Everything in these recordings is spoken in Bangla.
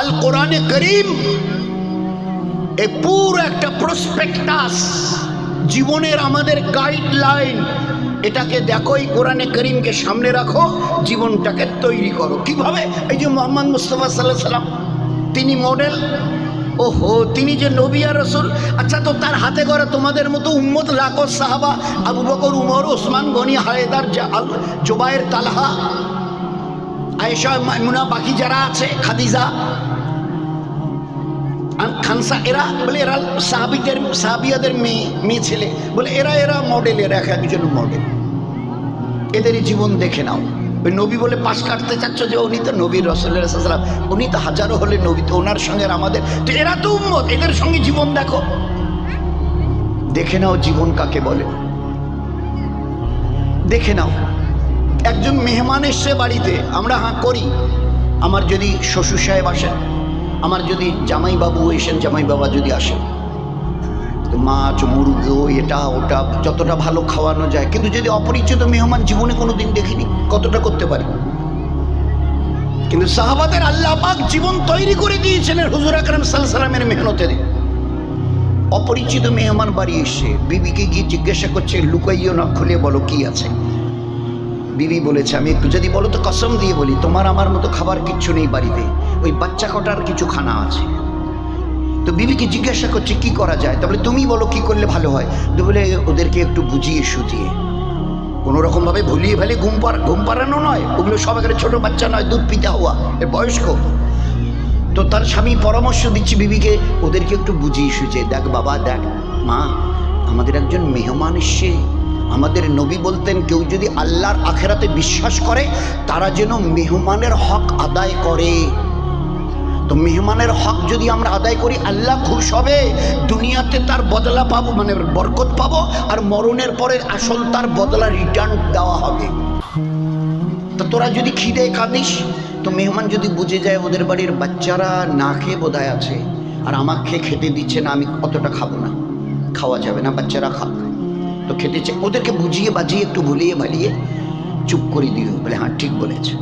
আল কোরআনে করিম এ পুরো একটা প্রসপেক্টাস জীবনের আমাদের গাইডলাইন এটাকে দেখো, এই কোরআনে করিমকে সামনে রাখো, জীবনটাকে তৈরি করো। কীভাবে? এই যে মোহাম্মদ মুস্তফা সাল্লাহ সাল্লাম, তিনি মডেল ওহো, তিনি যে নবী আর রসুল। আচ্ছা তো তার হাতে করে তোমাদের মতো উম্মত লাখো সাহাবা, আবু বকর, উমর, ওসমান, গনি, হায়দার জোবায়ের তালহা আয়েশা মাইমুনা, বাকি যারা আছে, খাদিজা খানসা, এরা বলে এরা সাহাবিদের, সাহাবিয়াদের মেয়ে মেয়ে ছেলে। বলে এরা এরা মডেল এরা এক একজন মডেল এদেরই জীবন দেখে নাও। ওই নবী বলে পাশ কাটতে চাচ্ছ যে উনি তো নবীর রসুল্লাহ সাল্লাম উনি তো হাজারো হলে নবী তো ওনার সঙ্গে আমাদের। তো এরা তো উম্মত, এদের সঙ্গে জীবন দেখো। দেখে নাও জীবন কাকে বলে। দেখে নাও। একজন মেহমান এসছে বাড়িতে, আমরা হাঁ করি। আমার যদি শ্বশুর সাহেব আসেন, আমার যদি জামাই বাবু এসেন জামাই বাবা যদি আসেন। মাছ, মুরগ এটা, ওটা, যতটা ভালো খাওয়ানো যায়। কিন্তু যদি অপরিচিত মেহমান জীবনে কোনো দিন দেখিনি, কতটা করতে পারি? কিন্তু সাহাবাদের আল্লাহ পাক জীবন তৈরি করে দিয়েছিলেন হুজুর আকরাম সাল্লামের মেহনতে অপরিচিত মেহমান বাড়ি এসে, বিবিকে গিয়ে জিজ্ঞাসা করছে, লুকাইও না, খুলে বলো কি আছে? বিবি বলেছে, আমি একটু যদি বলো তো কসম দিয়ে বলি, তোমার আমার মতো খাবার কিচ্ছু নেই বাড়িতে। ওই বাচ্চা কটার কিছু খানা আছে? তো বিবিকে জিজ্ঞাসা করছে, কি করা যায়? তাহলে তুমি বলো কি করলে ভালো হয়? তো বলে, ওদেরকে একটু বুঝিয়ে সুজিয়ে কোনো রকমভাবে ভুলিয়ে ফেলে, ঘুম পার ঘুম পাড়ানো নয়। ওগুলো সব একেবারে ছোটো বাচ্চা নয়, দুধ পিতা হওয়া এর বয়স্ক। তো তার স্বামী পরামর্শ দিচ্ছে বিবিকে, ওদেরকে একটু বুঝিয়ে সুঝিয়ে দেখ বাবা, দেখ মা, আমাদের একজন মেহমান এসছে। আমাদের নবী বলতেন, কেউ যদি আল্লাহর আখেরাতে বিশ্বাস করে, তারা যেন মেহমানের হক আদায় করে। তো মেহমানের হক যদি আমরা আদায় করি, আল্লাহ খুশ হবে। দুনিয়াতে তার বদলা পাবো মানে বরকত পাবো, আর মরণের পরে আসল তার বদলা রিটার্ন দেওয়া হবে। তো তোরা যদি খিদে কাঁদিস, তো মেহমান যদি বুঝে যায় ওদের বাড়ির বাচ্চারা না খেয়ে বোধহয় আছে, আর আমাকে খেতে দিচ্ছে না, আমি অতটা খাব না। খাওয়া যাবে না, বাচ্চারা খাবে তো খেতে চাই ওদেরকে বুঝিয়ে বাজিয়ে একটু ভুলিয়ে ভালিয়ে চুপ করে দিও বলে হ্যাঁ ঠিক বলেছে।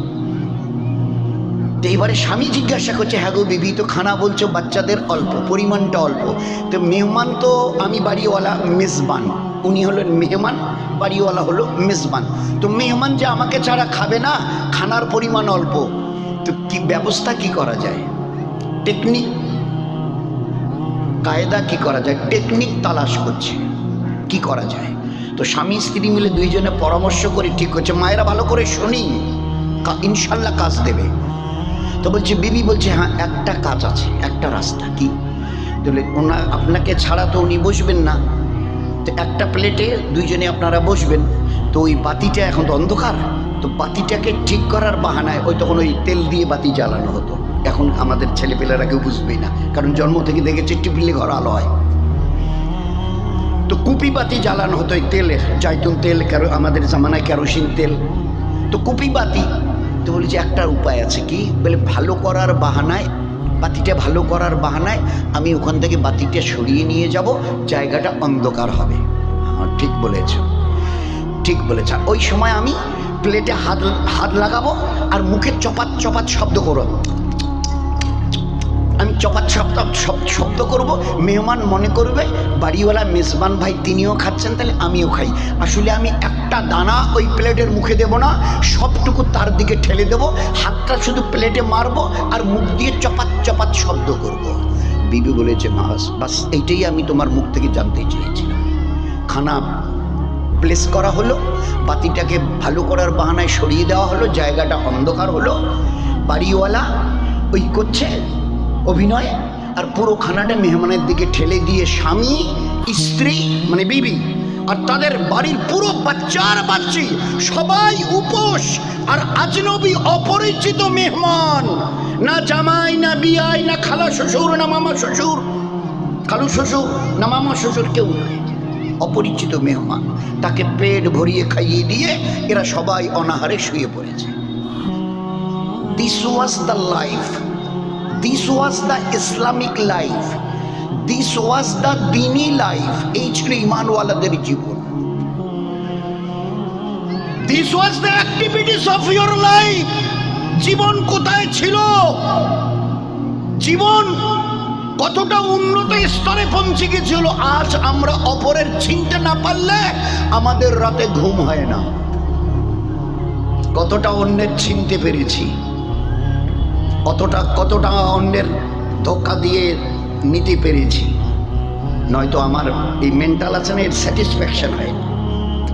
তো এবারে স্বামী জিজ্ঞাসা করছে হ্যাঁ গো বিবি, তো খানা বলছো, বাচ্চাদের অল্প, পরিমাণটা অল্প। তো মেহমান তো, আমি বাড়িওয়ালা মেজবান, উনি হলেন মেহমান, বাড়িওয়ালা হলো মেজবান। তো মেহমান যে আমাকে ছাড়া খাবে না, খানার পরিমাণ অল্প। তো কি, ব্যবস্থা কি করা যায়? টেকনিক, কায়দা কি করা যায়? টেকনিক তালাশ করছে। কি করা যায়? তো স্বামী স্ত্রী মিলে দুইজনে পরামর্শ করে ঠিক হচ্ছে, মায়েরা ভালো করে শুনি। ইনশাল্লাহ কাজ দেবে। তো বলছে, বিবি বলছে হ্যাঁ একটা কাজ আছে, একটা রাস্তা কি? বলে ওনার আপনাকে ছাড়া তো উনি বসবেন না। তো একটা প্লেটে দুইজনে আপনারা বসবেন। তো ওই বাতিটা এখন তো অন্ধকার। তো বাতিটাকে ঠিক করার বাহানায় ওই তখন ওই তেল দিয়ে বাতি জ্বালানো হতো। এখন আমাদের ছেলেপেলেরা কেউ বুঝবেই না। কারণ জন্ম থেকে দেখেছে টিপিলে ঘর আলো হয়। তো কুপি বাতি জ্বালানো হতো ওই তেলের জাইতুন তেল আমাদের জামানায় কেরোসিন তেল। তো কুপি বাতি তো বলি যে একটা উপায় আছে কি? বলে ভালো করার বাহানায়, বাতিটা ভালো করার বাহানায় আমি ওখান থেকে বাতিটা সরিয়ে নিয়ে যাব, জায়গাটা অন্ধকার হবে। আমার ঠিক বলেছ। ঠিক বলেছ। ওই সময় আমি প্লেটে হাত হাত লাগাবো আর মুখে চপাত চপাত শব্দ করো আমি চপাত শব্দ শব- শব্দ করব। মেহমান মনে করবে, বাড়িওয়ালা মেজবান ভাই তিনিও খাচ্ছেন, তাহলে আমিও খাই। আসলে আমি একটা দানা ওই প্লেটের মুখে দেব না, সবটুকু তার দিকে ঠেলে দেব, হাতটা শুধু প্লেটে মারবো আর মুখ দিয়ে চপাত চপাত শব্দ করব। বিবি বলেছে মাস বাস এইটাই আমি তোমার মুখ থেকে জানতে চেয়েছিলাম। খানা প্লেস করা হলো, বাতিটাকে ভালো করার বাহানায় সরিয়ে দেওয়া হলো, জায়গাটা অন্ধকার হলো। বাড়িওয়ালা ওই করছে অভিনয়, আর পুরো খানাটা মেহমানের দিকে ঠেলে দিয়ে স্বামী, স্ত্রী মানে বিবি, আর তাদের বাড়ির পুরো বাচ্চার বাচ্চি, সবাই উপোস, আর আজনবী অপরিচিত মেহমান। না জামাই, না বিয়াই, না খালা শ্বশুর, না মামা শ্বশুর, খালু শ্বশুর, না মামা শ্বশুর কেউ অপরিচিত মেহমান, তাকে পেট ভরিয়ে খাইয়ে দিয়ে এরা সবাই অনাহারে শুয়ে পড়েছে। This was the life this was the Islamic life this was the দিনী লাইফ এই ছিল ইমানওয়ালাদের জীবন। This was the activities of your life জীবন কোথায় ছিল? জীবন কতটা উন্নত স্তরে পৌঁছে গেছিল? আজ আমরা অপরের চিনতে না পারলে আমাদের রাতে ঘুম হয় না। কতটা অন্যের চিনতে পেরেছি। কতটা কতটা অন্যের ধোকা দিয়ে নিতে পেরেছি। নয়তো আমার এই মেন্টাল আছে না এর স্যাটিসফ্যাকশন হয়।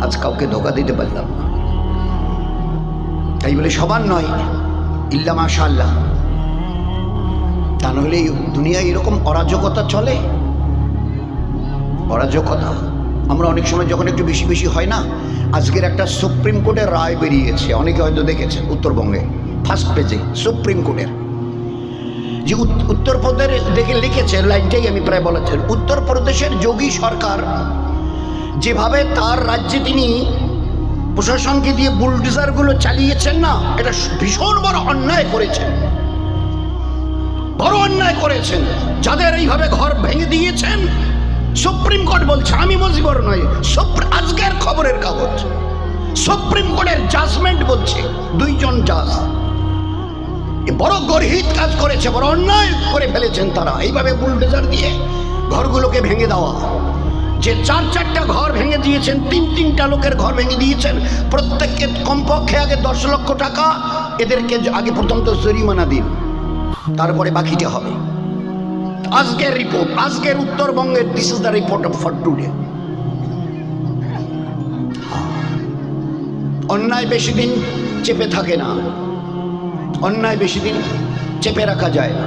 আজ কাউকে ধোকা দিতে পারলাম না। তাই বলে সবার নয়, ইল্লা মাশাল্লাহ তা নাহলে দুনিয়ায় এরকম অরাজকতা চলে? অরাজকতা? আমরা অনেক সময় যখন একটু বেশি বেশি হয় না, আজকের একটা সুপ্রিম কোর্টের রায় বেরিয়েছে। অনেকে হয়তো দেখেছেন উত্তরবঙ্গে। ফার্স্ট পেজে, সুপ্রিম কোর্টের। যে উত- উত্তরপ্রদেশ দেখে লিখেছে, লাইনটাই আমি প্রায় বলাচ্ছি উত্তরপ্রদেশের যোগী সরকার যেভাবে তার রাজ্যে তিনি প্রশাসনকে দিয়ে বুলডোজারগুলো চালিয়েছেন না, এটা ভীষণ বড় অন্যায় করেছেন। বড় অন্যায় করেছেন। যাদের এইভাবে ঘর ভেঙে দিয়েছেন, সুপ্রিম কোর্ট বলছে, আমি মজিবর নয় আজকের খবরের কাগজ। সুপ্রিম কোর্টের জাজমেন্ট বলছে, দুইজন জাজ বড় গর্হিত কাজ করেছে, বড় অন্যায় করে ফেলেছেন তারা। এইভাবে বুলডোজার দিয়ে ঘরগুলোকে ভেঙে দেওয়া। যে চার চারটা ঘর ভেঙে দিয়েছেন, তিন তিনটা লোকের ঘর ভেঙে দিয়েছেন, প্রত্যেককে কমপক্ষে আগে দশ লক্ষ টাকা, এদেরকে আগে প্রথম তো জরিমানা দিন। তারপরে বাকিটা হবে। আজকের রিপোর্ট, আজকের উত্তরবঙ্গের this is the report of for today অন্যায় বেশি দিন চেপে থাকে না। অন্যায় বেশি দিন চেপে রাখা যায় না।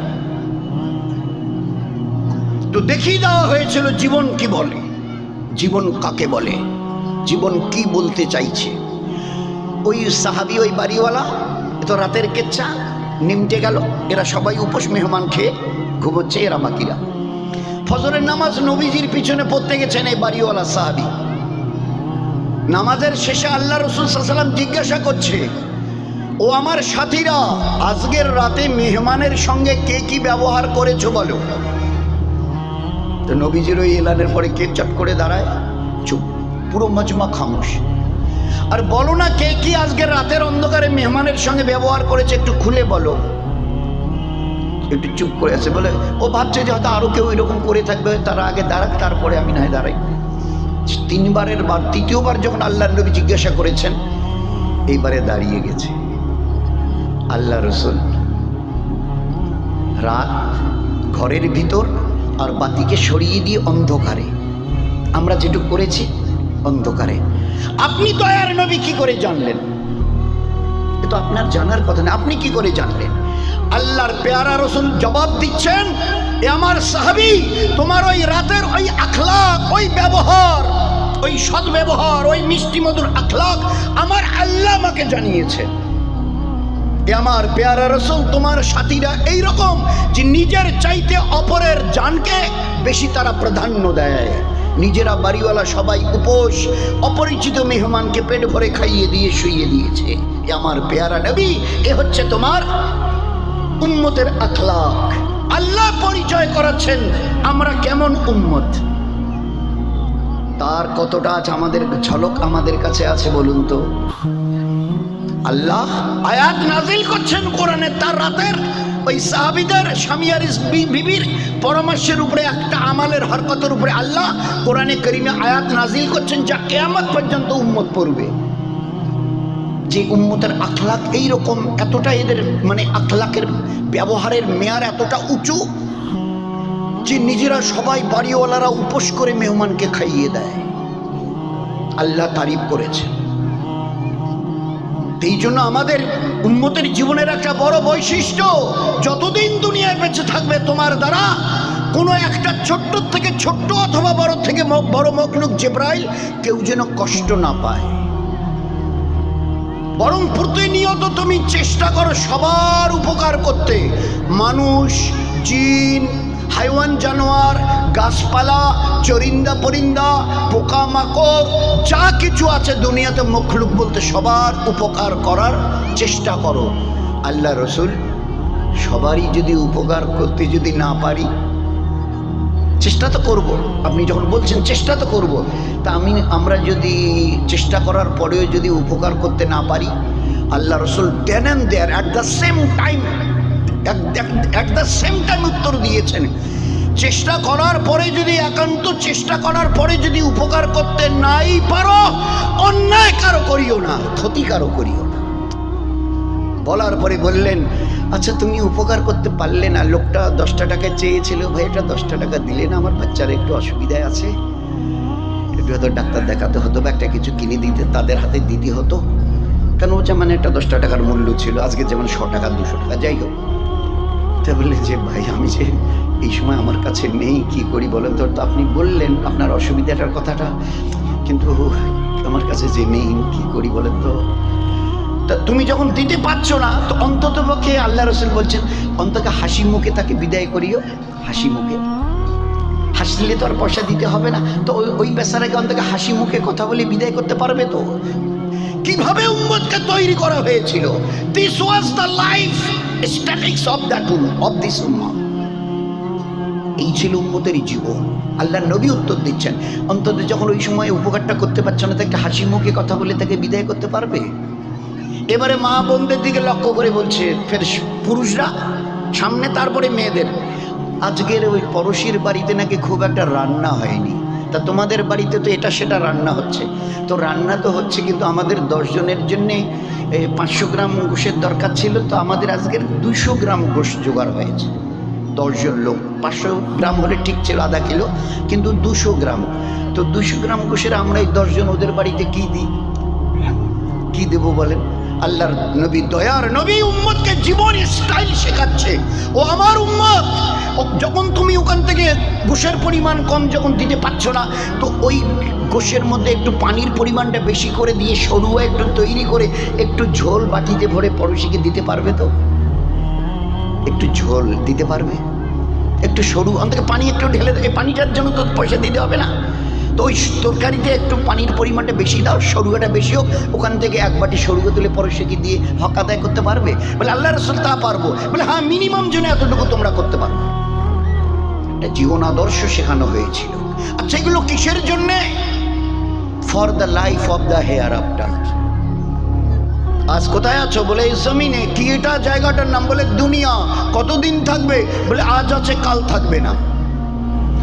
তো দেখিয়ে দেওয়া হয়েছিল জীবন কি বলে, জীবন কাকে বলে, জীবন কি বলতে চাইছে। ওই সাহাবি, ওই বাড়িওয়ালা তো রাতের কেচ্ছা, নিমটে গেল, এরা সবাই উপোস মেহমান খেয়ে ঘুমোচ্ছে, এরা বাকিরা ফজরের নামাজ নবীজির পিছনে পড়তে গেছেন এই বাড়িওয়ালা সাহাবি। নামাজের শেষে আল্লাহ রসুল সাল্লাম জিজ্ঞাসা করছে ও আমার সাথীরা, আজকের রাতে মেহমানের সঙ্গে কে কি ব্যবহার করেছ বলো? তো নবীজির ওই এলানের পরে কে চট করে দাঁড়ায়? চুপ, পুরো মজমা খামোশ। আর বলো না কে কি আজকে রাতের অন্ধকারে মেহমানের সঙ্গে ব্যবহার করেছে, একটু খুলে বলো। একটু চুপ করে আছে বলে, ও ভাবছে যে হয়তো আরও কেউ এরকম করে থাকবে, তারা আগে দাঁড়াক, তারপরে আমি না হয় দাঁড়াই। তিনবারের বার, তৃতীয়বার যখন আল্লাহ নবী জিজ্ঞাসা করেছেন, এইবারে দাঁড়িয়ে গেছে। আল্লাহ রসুল। রাত ঘরের ভিতর আর বাতিকে সরিয়ে দিয়ে অন্ধকারে। আমরা যেটুকু করেছি, অন্ধকারে। আপনি দয়ার নবী কি করে জানলেন? এ তো আপনার জানার কথা না, আপনি কি করে জানলেন? আল্লাহর পেয়ারা রসুল জবাব দিচ্ছেন, এ আমার সাহাবি, তোমার ওই রাতের ওই আখলাক, ওই ব্যবহার, ওই সৎ ব্যবহার ওই মিষ্টি মধুর আখলাক আমার আল্লাহ আমাকে জানিয়েছে এ আমার পেয়ারা রসুল, তোমার সাথীরা এই রকম যে নিজের চাইতে অপরের জানকে বেশি তারা প্রাধান্য দেয়। নিজেরা বাড়িওয়ালা সবাই উপোস, অপরিচিত মেহমানকে পেট ভরে খাইয়ে দিয়ে শুইয়ে দিয়েছে। এ আমার পেয়ারা নবী, এ হচ্ছে তোমার উম্মতের আখলাক। আল্লাহ পরিচয় করাচ্ছেন, আমরা কেমন উম্মত? তার কতটা আজ আমাদের ঝলক আমাদের কাছে আছে বলুন তো? আল্লাহ আয়াত নাজিল করছেন কোরআনে তার রাতের। ওই সাহাবিদের স্বামী আর বিবির পরামর্শের উপরে, একটা আমালের হরকতের উপরে আল্লাহ কোরআনে করিমে আয়াত নাজিল করছেন যা কেয়ামত পর্যন্ত উম্মত পড়বে। যে উম্মতের আখলাক এই রকম এতটা এদের মানে আখলাকের ব্যবহারের মেয়ার এতটা উঁচু যে নিজেরা সবাই বাড়িওয়ালারা উপোস করে মেহমানকে খাইয়ে দেয়। আল্লাহ তারিফ করেছেন। এই জন্য আমাদের উন্মতের জীবনের একটা বড় বৈশিষ্ট্য, যতদিন দুনিয়ায় বেঁচে থাকবে তোমার দ্বারা, কোনো একটা ছোট্ট থেকে ছোট্ট অথবা বড় থেকে বড় মখলুক জেব্রাইল কেউ যেন কষ্ট না পায়। বরং প্রতিনিয়ত তুমি চেষ্টা করো সবার উপকার করতে। মানুষ, জিন, হাইওয়ান, জানোয়ার, গাছপালা চরিন্দা পরিন্দা, পোকামাকড়, যা কিছু আছে দুনিয়াতে মখলুক বলতে সবার উপকার করার চেষ্টা করো। আল্লাহ রসুল, সবারই যদি উপকার করতে যদি না পারি, চেষ্টা তো করব। আপনি যখন বলছেন চেষ্টা তো করব, তা আমি, আমরা যদি চেষ্টা করার পরেও যদি উপকার করতে না পারি, আল্লাহ রসুল then and there at the same time at the same time উত্তর দিয়েছেন। চেষ্টা করার পরে যদি একান্ত চেষ্টা করার পরে যদি উপকার করতে নাই পারো, অন্যায় কারও করিও না, ক্ষতি কারও করিও না। বলার পরে বললেন আচ্ছা তুমি উপকার করতে পারলে না, লোকটা দশটা টাকা চেয়েছিল ভাই এটা দশটা টাকা দিলে না, আমার বাচ্চার একটু অসুবিধায় আছে। একটু হয়তো ডাক্তার দেখাতে হতো বা একটা কিছু কিনে দিতে, তাদের হাতে দিতে হতো। কেন হচ্ছে মানে একটা দশটা টাকার মূল্য ছিল, আজকে যেমন শ টাকা, দুশো টাকা, যাই হোক। তা বললে যে, ভাই, আমি যে এই সময় আমার কাছে নেই, কি করি বলেন তো? আপনি বললেন আপনার অসুবিধাটার কথাটা। কিন্তু আমার কাছে যে নেই, কি করি বলেন তো? তা তুমি যখন দিতে পারছ না, তো অন্তত পক্ষে আল্লাহ রসুল বলছেন, অন্তত হাসি মুখে তাকে বিদায় করিও, হাসি মুখে। হাসলে তো আর পয়সা দিতে হবে না। তো ওই বেচারাকে অন্তত হাসি মুখে কথা বলে বিদায় করতে পারবে তো? কীভাবে উম্মতকে তৈরি করা হয়েছিল? This was the life statics of the that of this উম্মা এই ছিল উম্মতের জীবন। আল্লাহ নবী উত্তর দিচ্ছেন। অন্তত যখন ওই সময় উপকারটা করতে পারছে না, তাকে হাসি মুখে কথা বলে তাকে বিদায় করতে পারবে? এবারে মা বোনদের দিকে লক্ষ্য করে বলছে, ফের পুরুষরা, সামনে তারপরে মেয়েদের। আজকের ওই পড়শির বাড়িতে নাকি খুব একটা রান্না হয়নি। তা তোমাদের বাড়িতে তো এটা সেটা রান্না হচ্ছে। তো রান্না তো হচ্ছে কিন্তু আমাদের দশজনের জন্যে পাঁচশো গ্রাম গোশের দরকার ছিল, তো আমাদের আজকের দুশো গ্রাম গোশ জোগাড় হয়েছে। দশজন লোক, পাঁচশো গ্রাম হলে ঠিক ছিল আধা কিলো, কিন্তু দুশো গ্রাম। তো দুশো গ্রাম গোশের আমরা এই দশজন ওদের বাড়িতে কি দিই? কি দেব বলেন? আল্লাহর নবী, দয়ার নবী, উম্মতকে জীবন স্টাইল শেখাচ্ছে গোশের পরিমাণ কম যখন দিতে পারছ না, তো ওই গোশের মধ্যে একটু পানির পরিমাণটা বেশি করে দিয়ে সরুয়া একটু তৈরি করে একটু ঝোল বাটিতে ভরে পড়োশিকে দিতে পারবে তো? একটু ঝোল দিতে পারবে? একটু সরু, অন্তত পানি একটু ঢেলে দেবে, পানিটার জন্য তো পয়সা দিতে হবে না। তো ওই তরকারিতে একটু পানির পরিমাণটা বেশি দাও সরুয়াটা বেশি হোক, ওখান থেকে এক বাটি সরুয়া তুলে পরে সেকে দিয়ে হক আদায় করতে পারবে? বলে আল্লাহ রসুল তা পারব। বলে হ্যাঁ মিনিমাম জন্য এতটুকু তোমরা করতে পারবে। এটা জীবন আদর্শ শেখানো হয়েছিল। আচ্ছা এগুলো কিসের জন্যে? For the life of the hereafter আজ কোথায় আছো? বলে, এই জমিনে কি এটা জায়গাটার নাম বলে, দুনিয়া। কতদিন থাকবে? বলে, আজ আছে, কাল থাকবে না।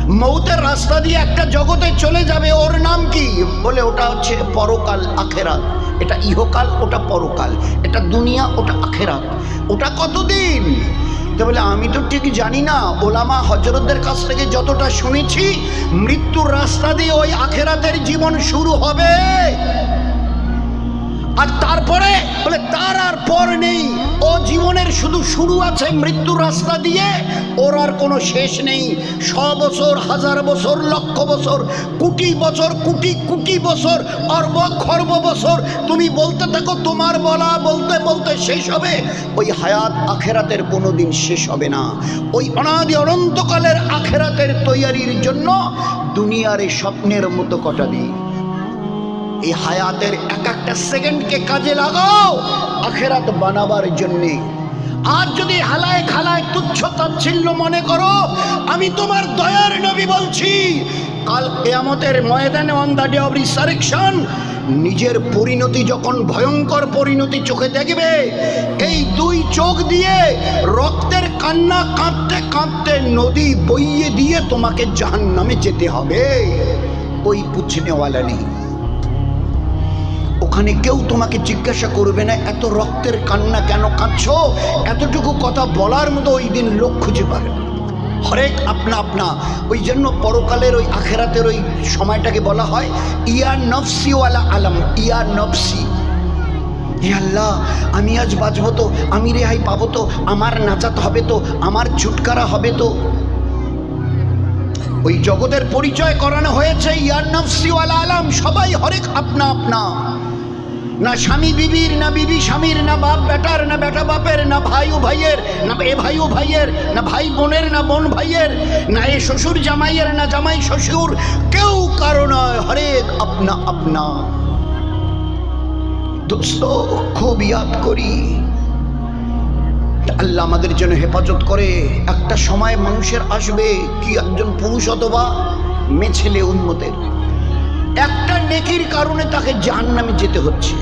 মৌতের রাস্তা দিয়ে একটা জগতে চলে যাবে, ওর নাম কি? বলে, ওটা হচ্ছে পরকাল আখেরাত। এটা ইহকাল, ওটা পরকাল। এটা দুনিয়া, ওটা আখেরাত। ওটা কতদিন? তো বলে, আমি তো ঠিক জানি না। ওলামা হজরতদের কাছ থেকে যতটা শুনেছি, মৃত্যুর রাস্তা দিয়ে ওই আখেরাতের জীবন শুরু হবে। আর তারপরে বলে, তার আর পর নেই। ও জীবনের শুধু শুরু আছে মৃত্যুর রাস্তা দিয়ে, ওর আর কোনো শেষ নেই। শ বছর হাজার বছর, লক্ষ বছর, কোটি বছর, কোটি কোটি বছর, অর্ব খর্ব বছর, তুমি বলতে থাকো তোমার বলা, বলতে বলতে শেষ হবে। ওই হায়াত আখেরাতের কোনো দিন শেষ হবে না। ওই অনাদি অনন্তকালের আখেরাতের তৈয়ারির জন্য দুনিয়ার এই স্বপ্নের মতো কটা দিই এই হায়াতের এক একটা সেকেন্ডকে কাজে লাগাও, আখেরাত বানাবার জন্যে। আর যদি হালায় খালায় তুচ্ছ তাচ্ছিল্য মনে করো, আমি তোমার দয়ার নবী বলছি, কাল কেয়ামতের ময়দানে on the day of resurrection নিজের পরিণতি যখন ভয়ঙ্কর পরিণতি চোখে দেখবে, এই দুই চোখ দিয়ে রক্তের কান্না কাঁদতে কাঁদতে নদী বইয়ে দিয়ে তোমাকে জাহান্নামে যেতে হবে। ওই পুছনেওয়ালা নেই। ওখানে কেউ তোমাকে জিজ্ঞাসা করবে না, এত রক্তের কান্না কেন কাঁদছ? এতটুকু কথা বলার মতো ওই দিন লোক খুঁজে পাবে হরেক আপনা আপনা, ওই জন্য পরকালের ওই আখেরাতের ওই সময়টাকে বলা হয় ইয়া নফসিওয়ালা আলম, ইয়া নফসি। আল্লাহ, আমি আজ বাঁচবো তো, আমি রেহাই পাবো তো, আমার নাচাত হবে তো, আমার ছুটকারা হবে তো। ওই জগতের পরিচয় করানো হয়েছে ইয়ার নফসিওয়ালা আলাম, সবাই হরেক আপনা আপনা। না স্বামী বিবির, না বিবি স্বামীর, না বাপ বেটার, না বেটা বাপের, না ভাই ও ভাইয়ের, না এ ভাই ও ভাইয়ের, না ভাই বোনের, না বোন ভাইয়ের, না এ শ্বশুর জামাইয়ের, না জামাই শ্বশুর, কেউ কারও নয়, হরেক আপনা আপনা। দোস্ত খুব ইয়াদ করি। আল্লাহ আমাদের জন্য হেফাজত করে, একটা সময় মানুষের আসবে, কি একজন পুরুষ অথবা মেয়ে ছেলে উন্মতের একটা নেকির কারণে তাকে জাহান্নামে যেতে হচ্ছে।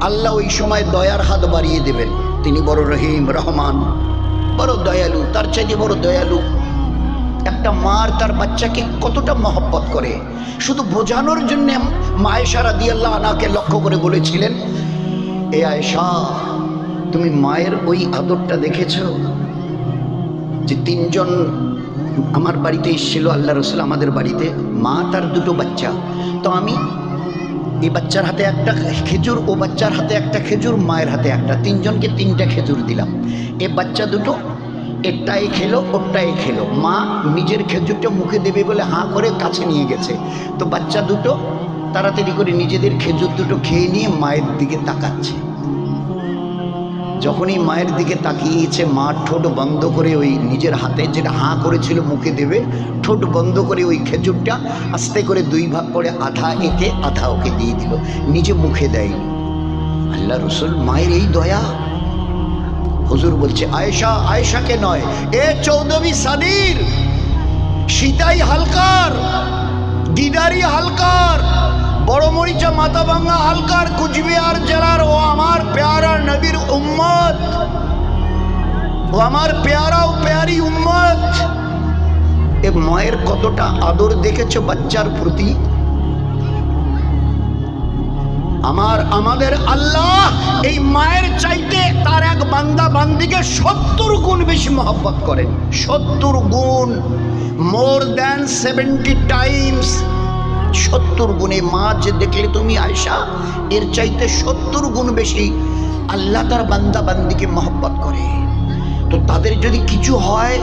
আল্লাহ ওই সময় দয়ার হাত বাড়িয়ে দেবেন। তিনি বড় রহিম, রহমান, বড় দয়ালু, তার চাইতে বড় দয়ালু। একটা মার তার বাচ্চাকে কতটা মহব্বত করে। শুধু বোঝানোর জন্য মায়েশারা দিয়াল্লাহ আনাকে লক্ষ্য করে বলেছিলেন, এ আয়েশা, তুমি মায়ের ওই আদরটা দেখেছ? যে তিনজন আমার বাড়িতে এসেছিল আল্লাহ রসুল আমাদের বাড়িতে। মা তার দুটো বাচ্চা। তো আমি এই বাচ্চার হাতে একটা খেজুর, ও বাচ্চার হাতে একটা খেজুর, মায়ের হাতে একটা। তিনজনকে তিনটা খেজুর দিলাম। এ বাচ্চা দুটো একটাই খেলো ওটাই খেলো। মা নিজের খেজুরটা মুখে দেবে বলে হাঁ করে কাছে নিয়ে গেছে। তো বাচ্চা দুটো তাড়াতাড়ি করে নিজেদের খেজুর দুটো খেয়ে নিয়ে মায়ের দিকে তাকাচ্ছে। যখনই মায়ের দিকে তাকিয়েছে, মা ঠোঁট বন্ধ করে ওই নিজের হাতে যেটা হাঁ করেছিল মুখে দেবে, ঠোঁট বন্ধ করে ওই খেজুরটা আস্তে করে দুই ভাগ করে আধা একে আধা ওকে দিয়ে দিল। নিজে মুখে দেয়নি। আল্লাহ রসুল, মায়ের এই দয়া? হুজুর বলছে, আয়েশা, আয়েশাকে নয়, এ চৌধবী সাদির, সীতাই হালকার দিদারি হালকার। বড় মরিচা মাথা ভাঙ্গা হালকার কুচবিহার জেলার ও আমার পেয়ারা নবীর উম্মত। ও আমার পেয়ারা ও পেয়ারি উম্মত। এ মায়ের কতটা আদর দেখেছ বাচ্চার প্রতি? আমার, আমাদের আল্লাহ এই মায়ের চাইতে তার এক বান্দা বান্দিকে সত্তর গুণ বেশি মহব্বত করেন। সত্তর গুণ। মোর দ্যান সেভেন্টি টাইমস সত্তর গুণে মা যে দেখলে তুমি আয়সা এর চাইতে সত্তর গুণ বেশি আল্লাহ তার বান্দা বান্দিকে মহব্বত করে। তো তাদের যদি কিছু হয়,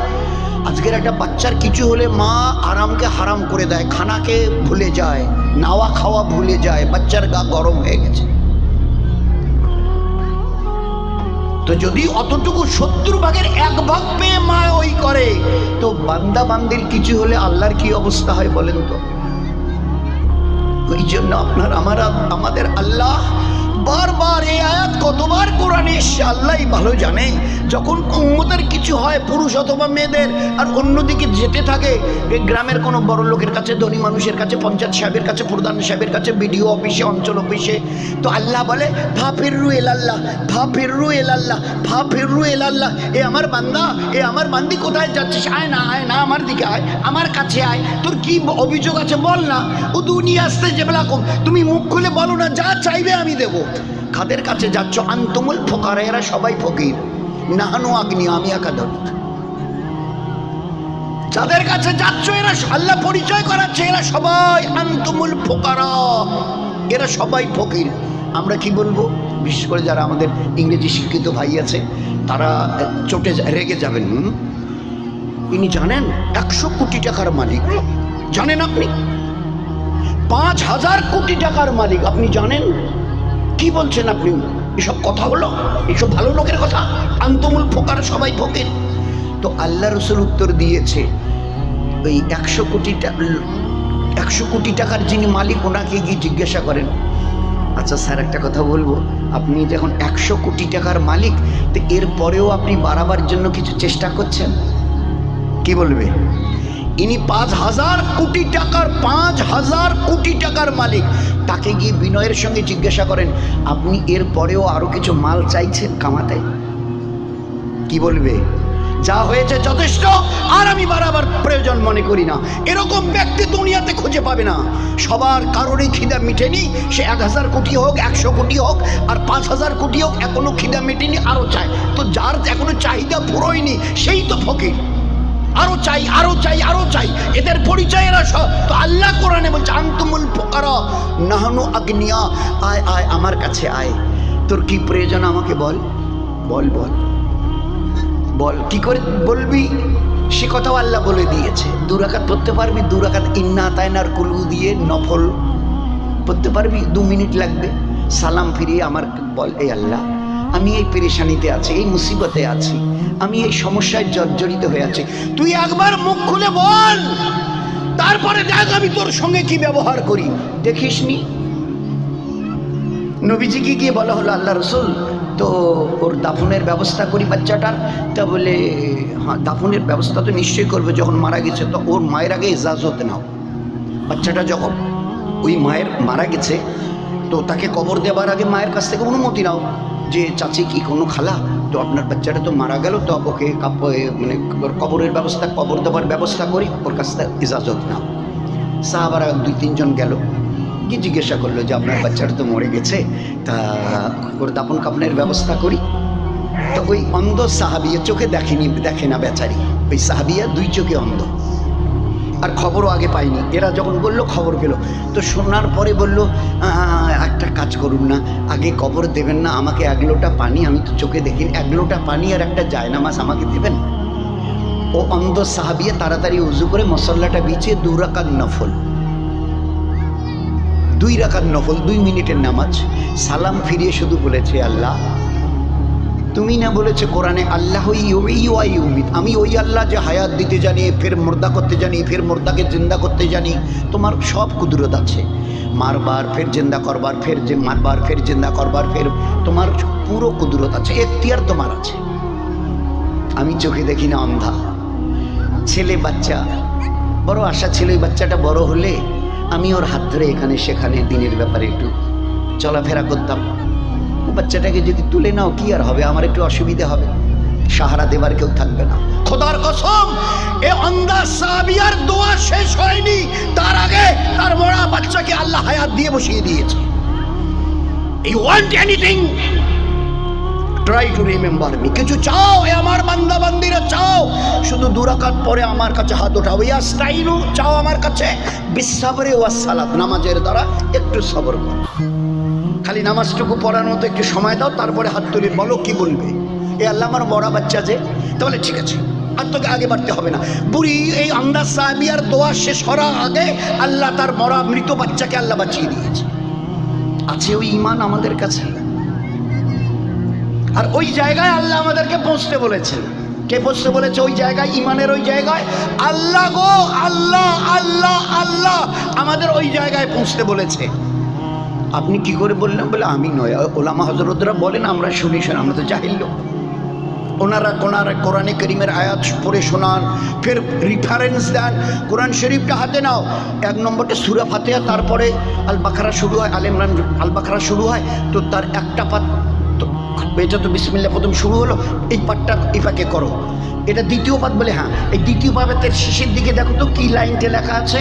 আজকের একটা বাচ্চার কিছু হলে মা আরামকে হারাম করে দেয়, খানাকে ভুলে যায়, নাওয়া খাওয়া ভুলে যায়, বাচ্চার গা গরম হয়ে গেছে। তো যদি অতটুকু সত্তর ভাগের এক ভাগ পেয়ে মা ওই করে, তো বান্দা বান্দির কিছু হলে আল্লাহর কি অবস্থা হয় বলেন তো? ওই জন্য আপনার আমার আমাদের আল্লাহ বারবার এই আয়াত কতবার কোরআনে এসছে, আল্লাহই ভালো জানে। যখন উম্মতের কিছু হয়, পুরুষ অথবা মেয়েদের, আর অন্যদিকে যেতে থাকে গ্রামের কোনো বড় লোকের কাছে, ধনী মানুষের কাছে, পঞ্চায়েত সাহেবের কাছে, প্রধান সাহেবের কাছে, বিডিও অফিসে, অঞ্চল অফিসে, তো আল্লাহ বলে, ভা ফিররু এল আল্লাহ ভা ফিররু এল আল্লাহ ভা ফিররু এল আল্লাহ এ আমার বান্দা, এ আমার বান্দি কোথায় যাচ্ছিস? আয় না আয় না, আমার দিকে আয়, আমার কাছে আয়, তোর কি অভিযোগ আছে বল না? ও দুনিয়া আসতে যে তুমি মুখ খুলে বলো না, যা চাইবে আমি দেব। কাদের কাছে যাচ্ছ? আন্তমুল ফোকারা, এরা সবাই ফকির। নাহানু আগ্নি, আমি একাদর যাদের কাছে যাচ্ছ, এরা আল্লাহ পরিচয় করাচ্ছে, এরা সবাই আন্তমুল ফোকারা। এরা সবাই ফকির। আমরা কি বলব? বিশেষ করে যারা আমাদের ইংরেজি শিক্ষিত ভাই আছে, তারা চোটে রেগে যাবেন? ইনি জানেন একশো কোটি টাকার মালিক। জানেন আপনি? পাঁচ হাজার কোটি টাকার মালিক। আপনি জানেন? কি বলছেন আপনি? এসব কথা হলো? এসব ভালো লোকের কথা? আন্তমূল ফোকার সবাই ফকির তো আল্লাহ রসুল উত্তর দিয়েছে ওই একশো কোটি একশো কোটি টাকার যিনি মালিক, ওনাকে গিয়ে জিজ্ঞাসা করেন। আচ্ছা স্যার, একটা কথা বলব। আপনি যখন একশো কোটি টাকার মালিক, তো এর পরেও আপনি বাড়াবার জন্য কিছু চেষ্টা করছেন? কি বলবে? ইনি পাঁচ হাজার কোটি টাকার পাঁচ হাজার কোটি টাকার মালিক। তাকে গিয়ে বিনয়ের সঙ্গে জিজ্ঞাসা করেন, আপনি এর পরেও আরও কিছু মাল চাইছেন কামাতে? কি বলবে? যা হয়েছে যথেষ্ট, আর আমি বাড়াবার প্রয়োজন মনে করি না। এরকম ব্যক্তি দুনিয়াতে খুঁজে পাবে না। সবার কারোরই খিদা মিটেনি, সে এক হাজার কোটি হোক, একশো কোটি হোক, আর পাঁচ হাজার কোটি হোক, এখনও খিদা মেটেনি আরও চায়। তো যার এখনও চাহিদা পুরোয়নি সেই তো ফকির। আরও চাই আরও চাই আরও চাই। এদের পরিচয় এরা সব তো আল্লাহ কোরআনে বলছে, আন্তমুল ফোকারা, নাহানু আগ্নিয়া। আয় আয়, আমার কাছে আয়। তোর কি প্রয়োজন আমাকে বল? বল বল। বল, কি করে বলবি? সে কথাও আল্লাহ বলে দিয়েছে। দুরাকাত পড়তে পারবি দুরাকাত ইন্না তাইনার কুলু দিয়ে নফল পড়তে পারবি, দু মিনিট লাগবে। সালাম ফিরিয়ে আমার বল এই আল্লাহ। আমি এই পেরেশানিতে আছি, এই মুসিবতে আছি, আমি এই সমস্যায় জর্জরিত হয়ে আছি। তুই একবার মুখ খুলে বল, তারপরে দেখ আমি তোর সঙ্গে কি ব্যবহার করি। দেখিস দেখিসনি নবীজিকে গিয়ে বলা হলো, আল্লাহ রসুল, তো ওর দাফনের ব্যবস্থা করি বাচ্চাটার? তা বলে হ্যাঁ দাফনের ব্যবস্থা তো নিশ্চয়ই করবে, যখন মারা গেছে, তো ওর মায়ের আগে ইজাজত নাও। বাচ্চাটা যখন ওই মায়ের মারা গেছে, তো তাকে কবর দেওয়ার আগে মায়ের কাছ থেকে অনুমতি নাও। যে চাচি কি কোনো খালা? তো আপনার বাচ্চাটা তো মারা গেল, তো ওকে মানে কবরের ব্যবস্থা, কবর দেওয়ার ব্যবস্থা করি, ওর কাছ থেকে ইজাজত নাও। সাহাবারা দুই, তিনজন গেল। গিয়ে জিজ্ঞাসা করল যে আপনার বাচ্চাটা তো মরে গেছে, তা ওর দাপন কাপনের ব্যবস্থা করি। তো ওই অন্ধ সাহাবিয়া চোখে দেখেনি দেখে না বেচারি। ওই সাহাবিয়া দুই চোখে অন্ধ। আর খবরও আগে পাইনি। এরা যখন বলল, খবর পেল। তো শোনার পরে বলল একটা কাজ করুন না। আগে কবর দেবেন না, আমাকে এক লোটা পানি, আমি তো চোখে দেখিনি এক লোটা পানি আর একটা জায়নামাজ আমাকে দেবেন? ও অন্ধ সাহাবিয়ে তাড়াতাড়ি উজু করে মশল্লাটা বিছিয়ে দু রাকাত নফল। দুই রাকাত নফল, দুই মিনিটের নামাজ। সালাম ফিরিয়ে শুধু বলেছে, আল্লাহ তুমি না বলেছে কোরআনে আল্লাহ ইউমিত। আমি ওই আল্লাহ যে হায়াত দিতে জানি, ফের মুর্দা করতে জানি, ফের মুর্দাকে জিন্দা করতে জানি, তোমার সব কুদরত আছে। মারবার, ফের জিন্দা করবার, ফের যে মারবার, ফের জিন্দা করবার, ফের তোমার পুরো কুদরত আছে, এখতিয়ার তোমার আছে। আমি চোখে দেখি না অন্ধা। ছেলে বাচ্চা, বড় আশা ছিল এই বাচ্চাটা বড় হলে আমি ওর হাত ধরে এখানে সেখানে দিনের ব্যাপারে একটু চলাফেরা করতাম। বাচ্চাটাকে যদি তুলে নাও, কি আর হবে? আমার একটু অসুবিধে হবে। সাহারা দেবার কেউ থাকবে না। খোদার কসম, এ অন্ধা সাবিয়ার দোয়া শেষ হয়নি। তার আগে তার মরা বাচ্চাকে আল্লাহ হায়াত দিয়ে বসিয়ে দিয়েছে। You want anything try to remember me কিছু চাও, এ আমার বান্দা বান্দিরা চাও। শুধু দুরাকাত পরে আমার কাছে হাত ওঠাও। ইয়া স্টাইলু, চাও আমার কাছে। বিশ্বাবরে ওয়া সালাত, নামাজের দ্বারা একটু সবর করো। খালি নামাজটুকু পড়ার মতো একটু সময় দাও, তারপরে হাত তুলি বলো কি বলবে। এ আল্লাহ আমার মরা বাচ্চা যে, তাহলে ঠিক আছে। আর তোকে আগে বাড়তে হবে না। বুড়ি, এই আন্দাজ সাহাবিয়ার দোয়া শেষ হওয়ার আগে আল্লাহ তার মরা মৃত বাচ্চাকে আল্লাহ বাঁচিয়ে দিয়েছে। আছে ওই ইমান আমাদের কাছে। আর ওই জায়গায় আল্লাহ আমাদেরকে পৌঁছতে বলেছেন কে পৌঁছতে বলেছে? ওই জায়গায় ইমানের ওই জায়গায়। আল্লাহ গো, আল্লাহ আল্লাহ আল্লাহ আমাদের ওই জায়গায় পৌঁছতে বলেছে। আপনি কি করে বললেন? বলে, আমি নয়। ওলামা হজরতরা বলেন, আমরা শুনি, শোন, আমরা তো জাহিল লোক। ওনারা কোনারা কোরআনে করিমের আয়াত পড়ে শোনান, ফের রিফারেন্স দেন, কোরআন শরীফটা হাতে নাও। এক নম্বরটা সুরা ফাতেহা, তারপরে আল বাখারা শুরু হয়, আল ইমরান আল বাখারা শুরু হয়, তো তার একটা পাত এটা তো বিসমিল্লা প্রথম শুরু হলো, এই পাঠটা ইফাকে করো। এটা দ্বিতীয় পাত বলে হ্যাঁ এই দ্বিতীয় পাতের শেষের দিকে দেখো তো কি লাইনটা লেখা আছে?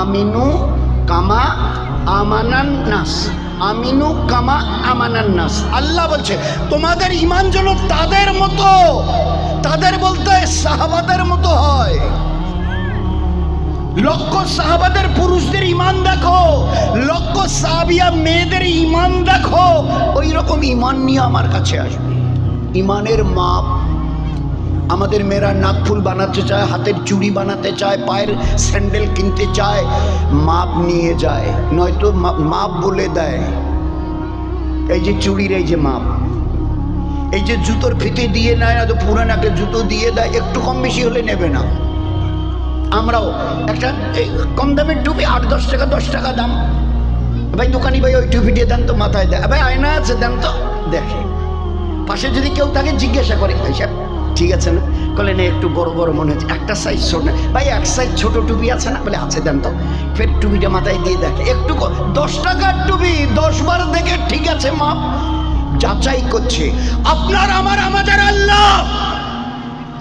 আমিনু কামা আমানান নাস আমিনু কামা আমানান নাস আল্লাহ বলছে, তোমাদের ইমান যেন তাদের মতো, তাদের বলতে সাহাবাদের মতো হয়। লক্ষ সাহাবাদের পুরুষদের ইমান দেখো, লক্ষ সাহাবিয়া মেয়েদের ইমান দেখো ওই রকম ইমান নিয়ে আমার কাছে আসবে। ইমানের মাপ আমাদের মেয়েরা নাকফুল বানাতে চায়, হাতের চুড়ি বানাতে চায়, পায়ের স্যান্ডেল কিনতে চায়, মাপ নিয়ে যায়, নয়তো মাপ বলে দেয়। এই যে চুড়ির এই যে মাপ, এই যে জুতোর ফিতে দিয়ে নেয় না তো পুরান একটা জুতো দিয়ে দেয়, একটু কম বেশি হলে নেবে না। আমরাও একটা কম দামের টুপি, আট, দশ টাকা দশ টাকা দাম। ভাই, দোকানি ভাই ওই টুপি দিয়ে দেন তো মাথায়, দেয়। ভাই, আয়না আছে, দেন তো। দেখে। পাশে যদি কেউ তাকে জিজ্ঞাসা করে। ভাই, সাহেব ঠিক আছে না? বলেন একটু বড় বড় মনে হচ্ছে। একটা সাইজ ছোট না। ভাই, এক সাইজ ছোট টুপি আছে না? বলে, আছে, দেন তো। ফের টুপিটা মাথায় দিয়ে দেখে, একটু দশ টাকার টুপি, দশ বার দেখে, ঠিক আছে, মাপ। যাচাই করছে। আপনার, আমার, আমাদের আল্লাহ।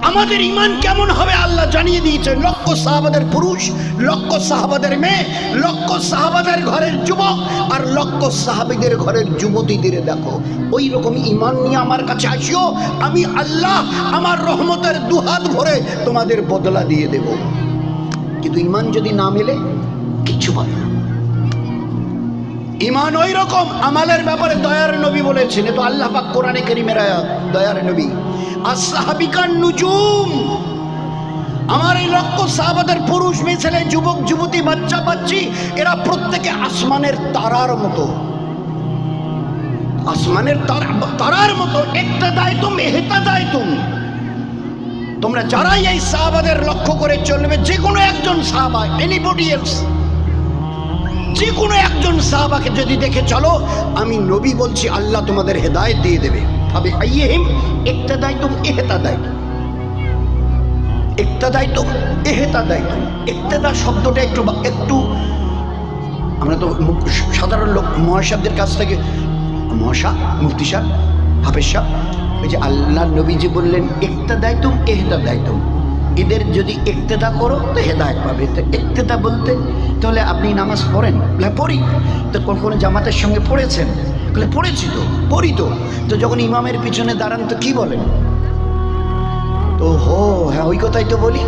আমাদের ইমান কেমন হবে আল্লাহ জানিয়ে দিয়েছে। লক্ষ সাহাবাদের পুরুষ, লক্ষ সাহাবাদের মেয়ে, লক্ষ সাহাবাদের ঘরের যুবক আর লক্ষ সাহাবিদের ঘরের যুবতীদের দেখো। ওই রকম ইমান নিয়ে আমার কাছে আসিও, আমি আল্লাহ আমার রহমতের দুহাত ভরে তোমাদের বদলা দিয়ে দেব। কিন্তু ইমান যদি না মেলে, কিচ্ছু পাবে না। ইমান ওই রকম আমালের ব্যাপারে দয়ার নবী বলেছেন তো আল্লাহ পাক কোরআনে করিমের দয়ার নবী। আসহাবিকার নুজুম আমার এই লক্ষ্য সাহাবাদের পুরুষ, মেয়ে, ছেলে, যুবক, যুবতী, বাচ্চা, বাচ্চি, এরা প্রত্যেকে আসমানের তারার মতো। আসমানের তারা, তারার মতো। একটা দায় তুমি হেতা দায় তুমি। তোমরা যারাই এই সাহাবাদের লক্ষ্য করে চলবে যে কোনো একজন সাহাবা এনিবডি এলস যে কোনো একজন সাহাবাকে যদি দেখে চলো, আমি নবী বলছি, আল্লাহ তোমাদের হেদায়েত দিয়ে দেবে। ভাবে আইয়েহিম, একটা দায় দায়িত্ব এহেতা দায়িত্ব একটা দায়িত্ব এহেতা দায়িত্ব একতেদা শব্দটা একটু একটু আমরা তো সাধারণ লোক মহাসাবদের কাছ থেকে মহাসা মুফতি সাহ হাফেজ সাহ ওই যে আল্লাহ নবীজি বললেন, একটা দায়িত্ব, এহতা দায়িত্ব। এদের যদি একতেদা করো, তো হেদায়ত পাবে। তো একতেদা বলতে, তাহলে আপনি নামাজ পড়েন? বলে, পড়ি। তো কখনো জামাতের সঙ্গে পড়েছেন? বলে, পড়েছি তো, পড়ি তো। তো যখন ইমামের পিছনে দাঁড়ান, তো কি বলেন? তো হো হ্যাঁ ওই কথাই তো বলি।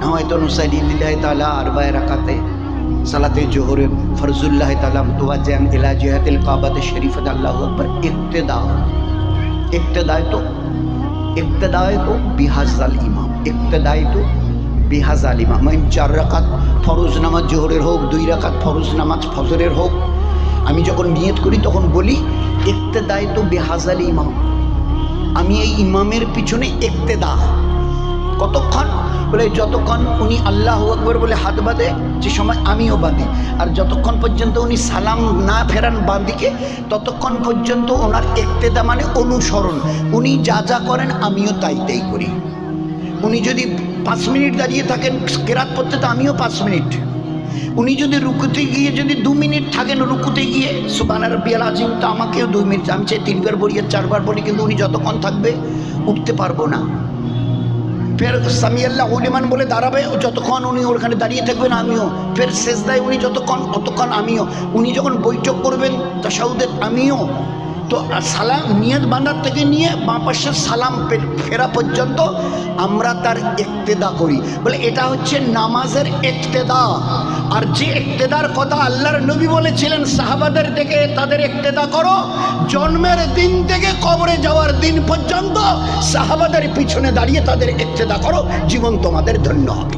না হয়তো নুসাইলিল্লাহ তালা আর বায় রাখাতে সালাতে জোহরে ফরজুল্লাহ তালা মুতওয়াজ্জান ইলা জিহাতিল কাবাতে শরীফত আল্লাহু আকবার। ইক্তেদা ইক্তেদায় তো ইক্তেদায় তো বিহাজাল ইমাম ইক্তেদায় তো বিহাজাল ইমাম। মানে চার রাকাত ফরজ নামাজ জোহরের হোক, দুই রাকাত ফরজ নামাজ ফজরের হোক, আমি যখন নিয়ত করি তখন বলি ইক্তেদায় তো বিহাজাল ইমাম। আমি এই ইমামের পিছনে ইক্তেদা। কতক্ষণ? বলে যতক্ষণ উনি আল্লাহ আকবর বলে হাত বাঁধে যে সময় আমিও বাঁধি। আর যতক্ষণ পর্যন্ত উনি সালাম না ফেরান বাঁদিকে, ততক্ষণ পর্যন্ত ওনার একতেদা মানে অনুসরণ। উনি যা যা করেন আমিও তাই তাই করি। উনি যদি পাঁচ মিনিট দাঁড়িয়ে থাকেন, কেরাত পড়তে তো আমিও পাঁচ মিনিট। উনি যদি রুকুতে গিয়ে যদি দু মিনিট থাকেন রুকুতে গিয়ে সুবানার বিয়াল আজিম তো আমাকেও দুই মিনিট, আমি চাই তিনবার বলি আর চারবার বলি, কিন্তু উনি যতক্ষণ থাকবে উঠতে পারব না। ফের সামিয়াল্লাহ উলিমান বলে দাঁড়াবে, যতক্ষণ উনি ওখানে দাঁড়িয়ে থাকবেন, আমিও। ফের শেষদায় উনি যতক্ষণ ততক্ষণ আমিও। উনি যখন বৈঠক করবেন তাসাউদের আমিও। তো সালাম নিয়ত বাঁধার থেকে নিয়ে বাঁ পাশে সালাম ফেরা পর্যন্ত আমরা তার একতেদা করি। বলে এটা হচ্ছে নামাজের একতেদা আর যে একতেদার কথা আল্লাহর নবী বলেছিলেন, সাহাবাদের থেকে তাদের একতেদা করো, জন্মের দিন থেকে কবরে যাওয়ার দিন পর্যন্ত সাহাবাদের পিছনে দাঁড়িয়ে তাদের একতেদা করো, জীবন তোমাদের ধন্য হবে।